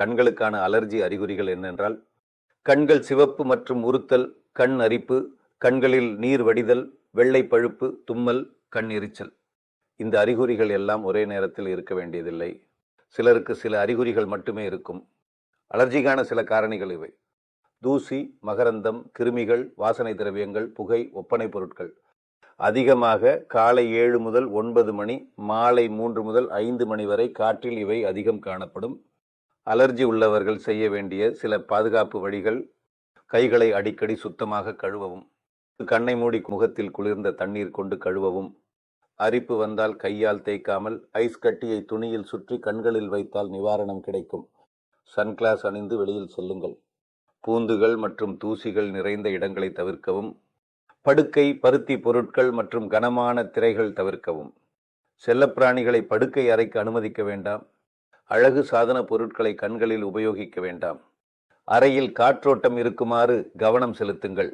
கண்களுக்கான allergy அறிகுறிகள் என்னென்றால் கண்கள் சிவப்பு மற்றும் உறுத்தல் கண் அரிப்பு கண்களில் நீர் வடிதல் வெள்ளை பழுப்பு தும்மல் கண் எரிச்சல். இந்த அறிகுறிகள் எல்லாம் ஒரே நேரத்தில் இருக்க வேண்டியதில்லை. சிலருக்கு சில அறிகுறிகள் மட்டுமே இருக்கும். அலர்ஜிக்கான சில காரணிகள் இவை. தூசி மகரந்தம் கிருமிகள் வாசனை திரவியங்கள் புகை ஒப்பனை பொருட்கள். அதிகமாக காலை ஏழு முதல் ஒன்பது மணி மாலை மூன்று முதல் ஐந்து மணி வரை காற்றில் இவை அதிகம் காணப்படும். அலர்ஜி உள்ளவர்கள் செய்ய வேண்டிய சில பாதுகாப்பு வழிகள் கைகளை அடிக்கடி சுத்தமாக கழுவவும் கண்ணை மூடி முகத்தில் குளிர்ந்த தண்ணீர் கொண்டு கழுவவும். அரிப்பு வந்தால் கையால் தேய்க்காமல் ஐஸ் கட்டியை துணியில் சுற்றி கண்களில் வைத்தால் நிவாரணம் கிடைக்கும். சன்கிளாஸ் அணிந்து வெளியில் செல்லுங்கள். பூந்துகள் மற்றும் தூசிகள் நிறைந்த இடங்களை தவிர்க்கவும். படுக்கை பருத்தி பொருட்கள் மற்றும் கனமான திரைகள் தவிர்க்கவும். செல்லப்பிராணிகளை படுக்கை அறைக்கு அனுமதிக்க வேண்டாம். அழகு சாதன பொருட்களை கண்களில் உபயோகிக்க வேண்டாம். அறையில் காற்றோட்டம் இருக்குமாறு கவனம் செலுத்துங்கள்.